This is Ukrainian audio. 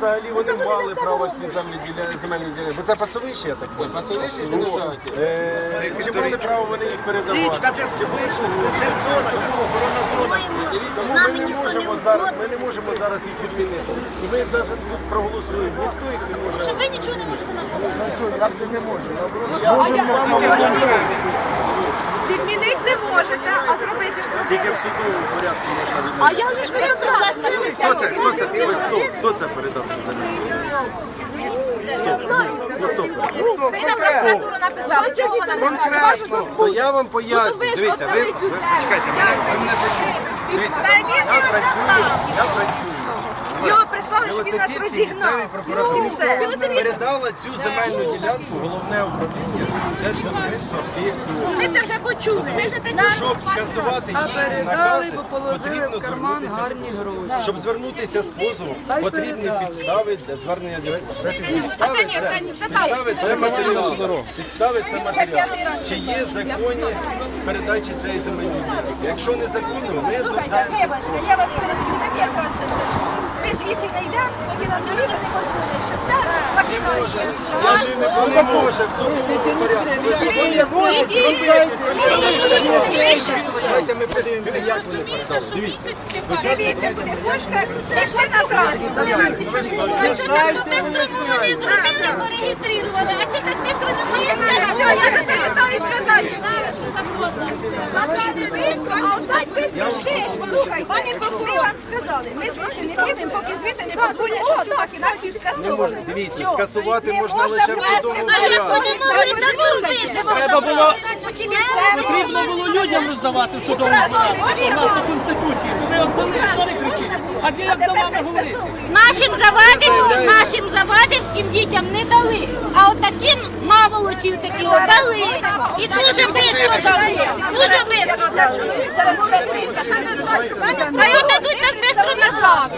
взагалі вони мали право ці землі діля- земельні ділянки. Бо це пасовище, я так бачу. Пасовище залишаєте? Е, Чи мали право вони їх передавати? Річка це свише, це зона, охорона зона. Тому ми не можемо зараз, ми не можемо зараз їх відмінити. І ми навіть тут проголосуємо. Ніхто їх не може. Що ви нічого не можете нам Я це не можу. Наоборот, я Відмінити не можете, а зробити ж зробити. тільки в судовому порядку можна А відмінити. як же ж ви согласилися? Хто це? Хто це? Хто? Це передав землі? Ну, не Конкретно. То я вам поясню. Дивіться, ви, чекайте, мене, ви мене почуєте. Дивіться, я працюю, я працюю. Його прислали, щоб він нас розігнав. І все. передала цю земельну ділянку головне управління Державництва в Київській області. Ми це вже почули. Щоб скасувати А їхні передали, накази, бо положили потрібно в карман звернутися з гарні гроші. Щоб звернутися з позовом, потрібні підстави для звернення ділянки. Підстави це це, це це підстави це матеріал. Підстави це матеріал. Чи є законність передачі цієї земельної ділянки? Якщо незаконно, ми Слухайте, звертаємося. вибачте, я вас переб'ю, не п'ять разів це все. Ми звідси не йдемо, поки нам не не дозволять, що це Не може. махінація. Я ж не може. Давайте ми подивимося, як вони. Дивіться. Дивіться, Бочка, пішли на трасу. Вони нам підчинили. А що так по-бистрому вони зробили, пореєстрували, а що так бистро не Все, можна? я ж тобі хотаю сказати. Задати бистро, а отдать бистро шиш. Слухай, пане прокурор, вам сказали, ми звідси не підемо, поки звідси не позволять, що цю махінацію скасовано. Дивіться, скасувати можна лише в судовому порядку. Треба було людям роздавати в судовому. У нас на Конституції. Ви віддали, що не кричите? А для як до вами говорити? Нашим завадівським, нашим завадівським дітям не дали. А от таким наволочів такі от дали. І дуже швидко дали. Дуже швидко дали. Зараз буде 300, що ми знаємо, що Хай отдадуть так швидко назад.